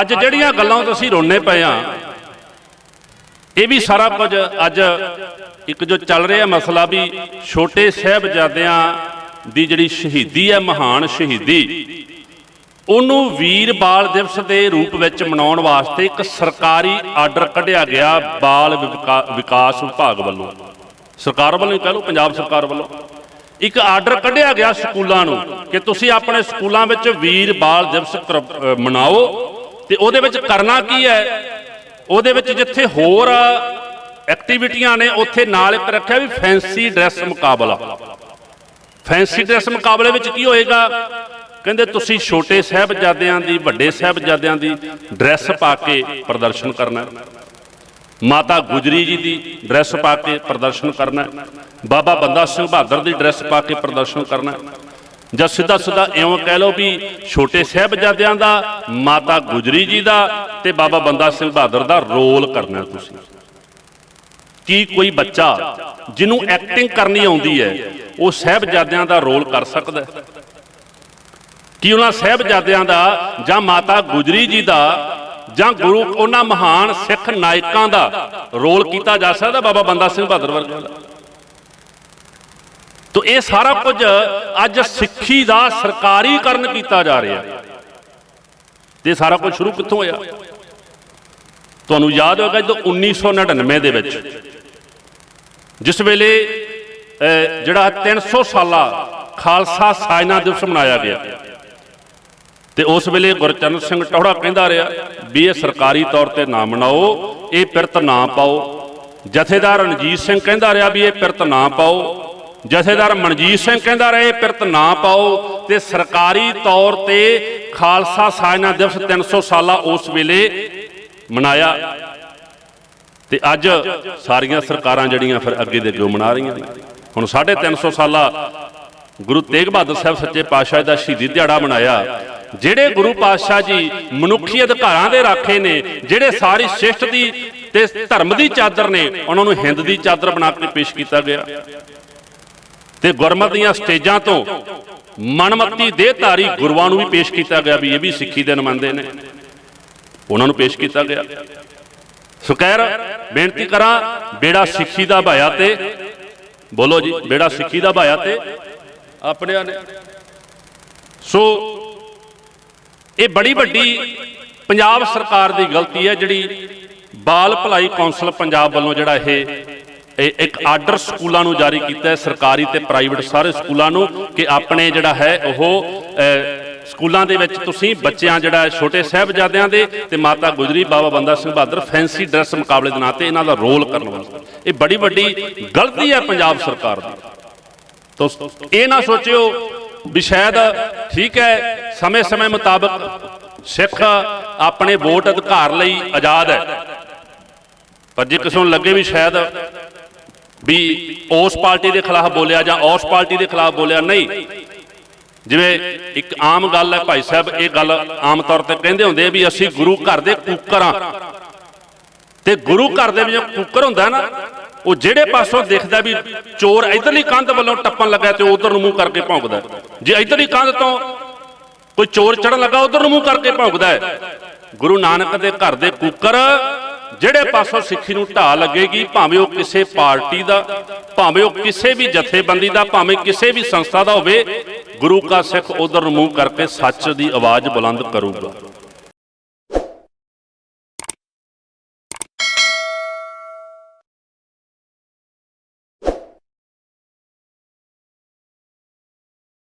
ਅੱਜ ਜਿਹੜੀਆਂ ਗੱਲਾਂ ਤੁਸੀਂ ਅਸੀਂ ਰੋਣੇ ਪਏ ਆ, ਇਹ ਵੀ ਸਾਰਾ ਕੁਝ ਅੱਜ ਇੱਕ ਜੋ ਚੱਲ ਰਿਹਾ ਮਸਲਾ ਵੀ ਛੋਟੇ ਸਾਹਿਬਜ਼ਾਦਿਆਂ ਦੀ ਜਿਹੜੀ ਸ਼ਹੀਦੀ ਹੈ, ਮਹਾਨ ਸ਼ਹੀਦੀ, ਉਹਨੂੰ ਵੀਰ ਬਾਲ ਦਿਵਸ ਦੇ ਰੂਪ ਵਿੱਚ ਮਨਾਉਣ ਵਾਸਤੇ ਇੱਕ ਸਰਕਾਰੀ ਆਰਡਰ ਕੱਢਿਆ ਗਿਆ ਬਾਲ ਵਿਕਾ- ਵਿਕਾਸ ਵਿਭਾਗ ਵੱਲੋਂ। ਸਰਕਾਰ ਵੱਲੋਂ ਹੀ ਕਹ ਲਓ, ਪੰਜਾਬ ਸਰਕਾਰ ਵੱਲੋਂ। ਇੱਕ ਆਰਡਰ ਕੱਢਿਆ ਗਿਆ ਸਕੂਲਾਂ ਨੂੰ ਕਿ ਤੁਸੀਂ ਆਪਣੇ ਸਕੂਲਾਂ ਵਿੱਚ ਵੀਰ ਬਾਲ ਦਿਵਸ ਕਰ- ਮਨਾਓ। ਤੇ ਉਹਦੇ ਵਿੱਚ ਕਰਨਾ ਕੀ ਹੈ? ਉਹਦੇ ਵਿੱਚ ਜਿੱਥੇ ਹੋਰ ਐਕਟੀਵਿਟੀਆਂ ਨੇ, ਉੱਥੇ ਨਾਲ ਇੱਕ ਰੱਖਿਆ ਵੀ ਫੈਂਸੀ ਡਰੈਸ ਮੁਕਾਬਲਾ। ਫੈਂਸੀ ਡਰੈਸ ਮੁਕਾਬਲੇ ਵਿੱਚ ਕੀ ਹੋਏਗਾ? ਕਹਿੰਦੇ ਤੁਸੀਂ ਛੋਟੇ ਸਾਹਿਬਜ਼ਾਦਿਆਂ ਦੀ, ਵੱਡੇ ਸਾਹਿਬਜ਼ਾਦਿਆਂ ਦੀ ਡਰੈਸ ਪਾ ਕੇ ਪ੍ਰਦਰਸ਼ਨ ਕਰਨਾ ਮਾਤਾ ਗੁਜਰੀ ਜੀ ਦੀ ਡਰੈਸ ਪਾ ਕੇ ਪ੍ਰਦਰਸ਼ਨ ਕਰਨਾ ਬਾਬਾ ਬੰਦਾ ਸਿੰਘ ਬਹਾਦਰ ਦੀ ਡਰੈਸ ਪਾ ਕੇ ਪ੍ਰਦਰਸ਼ਨ ਕਰਨਾ ਜਾਂ ਸਿੱਧਾ ਸਿੱਧਾ ਇਉਂ ਕਹਿ ਲਓ ਵੀ ਛੋਟੇ ਸਾਹਿਬਜ਼ਾਦਿਆਂ ਦਾ, ਮਾਤਾ ਗੁਜਰੀ ਜੀ ਦਾ ਤੇ ਬਾਬਾ ਬੰਦਾ ਸਿੰਘ ਬਹਾਦਰ ਦਾ ਰੋਲ ਕਰਨਾ ਤੁਸੀਂ। ਕੀ ਕੋਈ ਬੱਚਾ ਜਿਹਨੂੰ ਐਕਟਿੰਗ ਕਰਨੀ ਆਉਂਦੀ ਹੈ, ਉਹ ਸਾਹਿਬਜ਼ਾਦਿਆਂ ਦਾ ਰੋਲ ਕਰ ਸਕਦਾ ਹੈ? ਕੀ ਉਹਨਾਂ ਸਾਹਿਬਜ਼ਾਦਿਆਂ ਦਾ ਜਾਂ ਮਾਤਾ ਗੁਜਰੀ ਜੀ ਦਾ ਜਾਂ ਗੁਰੂ ਉਹਨਾਂ ਮਹਾਨ ਸਿੱਖ ਨਾਇਕਾਂ ਦਾ ਰੋਲ ਕੀਤਾ ਜਾ ਸਕਦਾ ਬਾਬਾ ਬੰਦਾ ਸਿੰਘ ਬਹਾਦਰ ਵਰਗੇ ਤੋ ਇਹ ਸਾਰਾ ਕੁਝ ਅੱਜ ਸਿੱਖੀ ਦਾ ਸਰਕਾਰੀਕਰਨ ਕੀਤਾ ਜਾ ਰਿਹਾ ਤੇ ਸਾਰਾ ਕੁਝ ਸ਼ੁਰੂ ਕਿੱਥੋਂ ਹੋਇਆ? ਤੁਹਾਨੂੰ ਯਾਦ ਹੋਵੇਗਾ ਜਦੋਂ 1999 ਦੇ ਵਿੱਚ ਜਿਸ ਵੇਲੇ ਅਹ, ਜਿਹੜਾ 300 ਸਾਲਾ ਖਾਲਸਾ ਸਾਜਨਾ ਦਿਵਸ ਮਨਾਇਆ ਗਿਆ ਤੇ ਉਸ ਵੇਲੇ ਗੁਰਚਰਨ ਸਿੰਘ ਟੌੜਾ ਕਹਿੰਦਾ ਰਿਹਾ ਵੀ ਇਹ ਸਰਕਾਰੀ ਤੌਰ ਤੇ ਨਾ ਮਨਾਓ ਇਹ ਪਿਰਤ ਨਾ ਪਾਓ। ਜਥੇਦਾਰ ਰਣਜੀਤ ਸਿੰਘ ਕਹਿੰਦਾ ਰਿਹਾ ਵੀ ਇਹ ਪਿਰਤ ਨਾ ਪਾਓ। ਜਥੇਦਾਰ ਮਨਜੀਤ ਸਿੰਘ ਕਹਿੰਦਾ ਰਹੇ, ਪਿਰਤ ਨਾ ਪਾਓ ਤੇ ਸਰਕਾਰੀ ਤੌਰ ਤੇ ਖਾਲਸਾ ਸਾਜਨਾ ਦਿਵਸ 300 ਸਾਲਾ ਉਸ ਵੇਲੇ ਮਨਾਇਆ। ਤੇ ਅੱਜ ਸਾਰੀਆਂ ਸਰਕਾਰਾਂ ਜਿਹੜੀਆਂ ਫਿਰ ਅੱਗੇ ਦੇ ਅੱਗੇ ਮਨਾ ਰਹੀਆਂ ਨੇ। ਹੁਣ 350 ਸਾਲਾ ਗੁਰੂ ਤੇਗ ਬਹਾਦਰ ਸਾਹਿਬ ਸੱਚੇ ਪਾਤਸ਼ਾਹ ਦਾ ਸ਼ਹੀਦੀ ਦਿਹਾੜਾ ਮਨਾਇਆ, ਜਿਹੜੇ ਗੁਰੂ ਪਾਤਸ਼ਾਹ ਜੀ ਮਨੁੱਖੀ ਅਧਿਕਾਰਾਂ ਦੇ ਰਾਖੇ ਨੇ, ਜਿਹੜੇ ਸਾਰੀ ਸਿਸ਼ਟ ਦੀ ਤੇ ਧਰਮ ਦੀ ਚਾਦਰ ਨੇ, ਉਹਨਾਂ ਨੂੰ ਹਿੰਦ ਦੀ ਚਾਦਰ ਬਣਾ ਕੇ ਪੇਸ਼ ਕੀਤਾ ਗਿਆ। ਤੇ ਗੁਰਮਤ ਦੀਆਂ ਸਟੇਜਾਂ ਤੋਂ ਮਨਮਤੀ ਦੇਹਧਾਰੀ ਗੁਰੂਆਂ ਨੂੰ ਵੀ ਪੇਸ਼ ਕੀਤਾ ਗਿਆ ਵੀ ਇਹ ਵੀ ਸਿੱਖੀ ਦੇ ਨੁਮਾਇੰਦੇ ਨੇ। ਉਹਨਾਂ ਨੂੰ ਪੇਸ਼ ਕੀਤਾ ਗਿਆ। ਸੋ ਕਹਿਰ ਬੇਨਤੀ ਕਰਾਂ, ਬੇੜਾ ਸਿੱਖੀ ਦਾ ਭਾਇਆ ਤੇ, ਬੋਲੋ ਜੀ, ਬੇੜਾ ਸਿੱਖੀ ਦਾ ਭਾਇਆ ਤੇ, ਆਪਣਿਆਂ ਨੇ। ਸੋ ਇਹ ਬੜੀ ਵੱਡੀ ਪੰਜਾਬ ਸਰਕਾਰ ਦੀ ਗਲਤੀ ਹੈ ਜਿਹੜੀ ਬਾਲ ਭਲਾਈ ਕੌਂਸਲ ਪੰਜਾਬ ਵੱਲੋਂ ਜਿਹੜਾ ਇਹ ਇੱਕ ਆਰਡਰ ਸਕੂਲਾਂ ਨੂੰ ਜਾਰੀ ਕੀਤਾ ਹੈ, ਸਰਕਾਰੀ ਤੇ ਪ੍ਰਾਈਵੇਟ ਸਾਰੇ ਸਕੂਲਾਂ ਨੂੰ ਕਿ ਆਪਣੇ ਜਿਹੜਾ ਹੈ ਉਹ ਸਕੂਲਾਂ ਦੇ ਵਿੱਚ ਤੁਸੀਂ ਬੱਚਿਆਂ ਜਿਹੜਾ ਛੋਟੇ ਸਾਹਿਬਜ਼ਾਦਿਆਂ ਦੇ ਤੇ ਮਾਤਾ ਗੁਜਰੀ, ਬਾਬਾ ਬੰਦਾ ਸਿੰਘ ਬਹਾਦਰ ਫੈਂਸੀ ਡਰੈਸ ਮੁਕਾਬਲੇ ਦੇ ਨਾਂ ਤੇ ਇਹਨਾਂ ਦਾ ਰੋਲ ਕਰਨ ਵਾਸਤੇ ਇਹ ਬੜੀ ਵੱਡੀ ਗਲਤੀ ਹੈ ਪੰਜਾਬ ਸਰਕਾਰ ਦੀ। ਤੋ ਇਹ ਨਾ ਸੋਚਿਓ ਵੀ ਸ਼ਾਇਦ ਠੀਕ ਹੈ, ਸਮੇਂ-ਸਮੇਂ ਮੁਤਾਬਕ ਸਿੱਖ ਆਪਣੇ ਵੋਟ ਅਧਿਕਾਰ ਲਈ ਆਜ਼ਾਦ ਹੈ। ਪਰ ਜੇ ਕਿਸੇ ਨੂੰ ਲੱਗੇ ਵੀ ਸ਼ਾਇਦ ਵੀ ਉਸ ਪਾਰਟੀ ਦੇ ਖਿਲਾਫ ਬੋਲਿਆ ਜਾਂ ਉਸ ਪਾਰਟੀ ਦੇ ਖਿਲਾਫ ਬੋਲਿਆ, ਨਹੀਂ। ਜਿਵੇਂ ਇੱਕ ਆਮ ਗੱਲ ਹੈ ਭਾਈ ਸਾਹਿਬ, ਇਹ ਗੱਲ ਆਮ ਤੌਰ ਤੇ ਕਹਿੰਦੇ ਹੁੰਦੇ ਆ ਵੀ ਅਸੀਂ ਗੁਰੂ ਘਰ ਦੇ ਕੂਕਰਾਂ ਤੇ ਗੁਰੂ ਘਰ ਦੇ ਵਿੱਚ ਕੁੱਕਰ ਹੁੰਦਾ ਨਾ, ਉਹ ਜਿਹੜੇ ਪਾਸੋਂ ਦੇਖਦਾ ਵੀ ਚੋਰ ਇਧਰਲੀ ਕੰਧ ਵੱਲੋਂ ਟੱਪਣ ਲੱਗਾ ਤੇ ਉਧਰ ਨੂੰ ਮੂੰਹ ਕਰਕੇ ਭੌਂਕਦਾ ਜੇ ਇਧਰਲੀ ਕੰਧ ਤੋਂ ਕੋਈ ਚੋਰ ਚੜਨ ਲੱਗਾ, ਉਧਰ ਨੂੰ ਮੂੰਹ ਕਰਕੇ ਭੌਂਕਦਾ ਗੁਰੂ ਨਾਨਕ ਦੇ ਘਰ ਦੇ ਕੁੱਕਰ ਜਿਹੜੇ ਪਾਸੋਂ ਸਿੱਖੀ ਨੂੰ ਢਾਹ ਲੱਗੇਗੀ, ਭਾਵੇਂ ਉਹ ਕਿਸੇ ਪਾਰਟੀ ਦਾ, ਭਾਵੇਂ ਉਹ ਕਿਸੇ ਵੀ ਜਥੇਬੰਦੀ ਦਾ, ਭਾਵੇਂ ਕਿਸੇ ਵੀ ਸੰਸਥਾ ਦਾ ਹੋਵੇ, ਗੁਰੂ ਕਾ ਸਿੱਖ ਉਧਰ ਨੂੰ ਮੂੰਹ ਕਰਕੇ ਸੱਚ ਦੀ ਆਵਾਜ਼ ਬੁਲੰਦ ਕਰੂਗਾ।